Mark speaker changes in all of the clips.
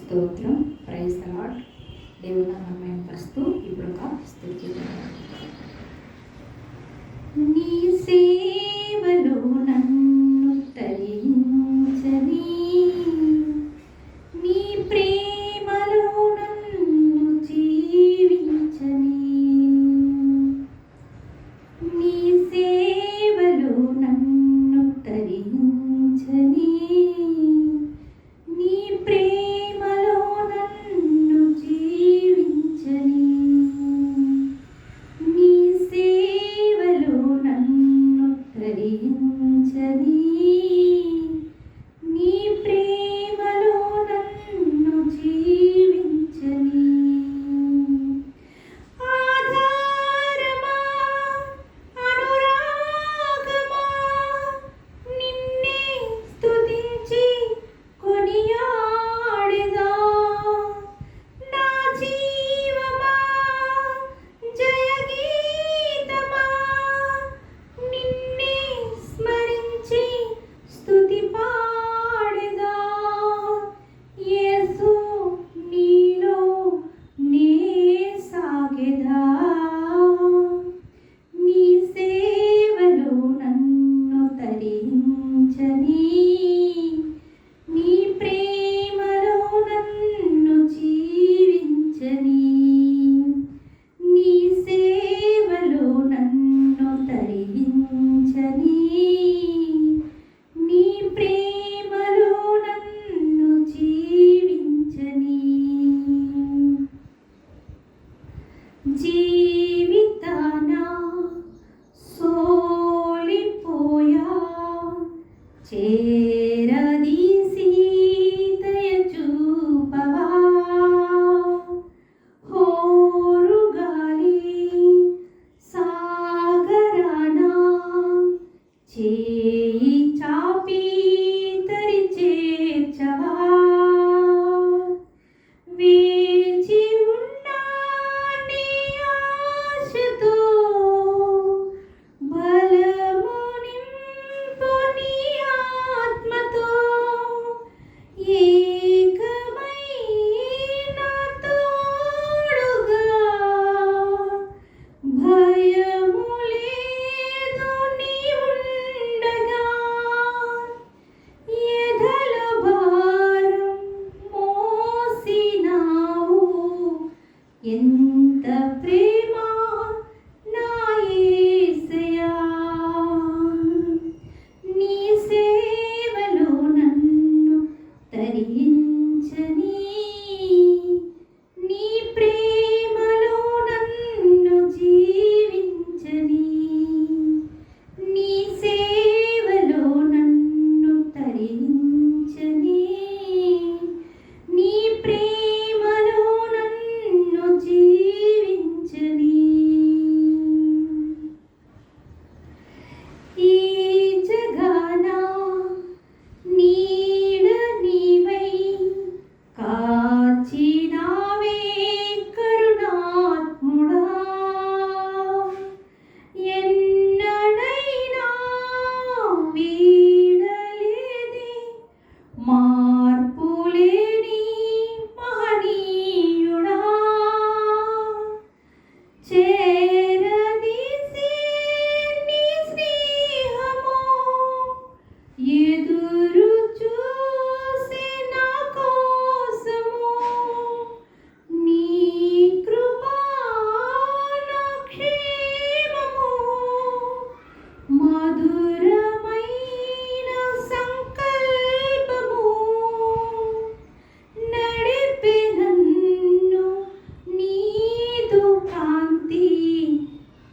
Speaker 1: స్తోత్రం. Praise lord దేవుని నామయం పరుస్తూ ఇప్పుడు ఒక స్థుతి నీ సేవలో నన్ను 嗯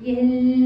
Speaker 1: y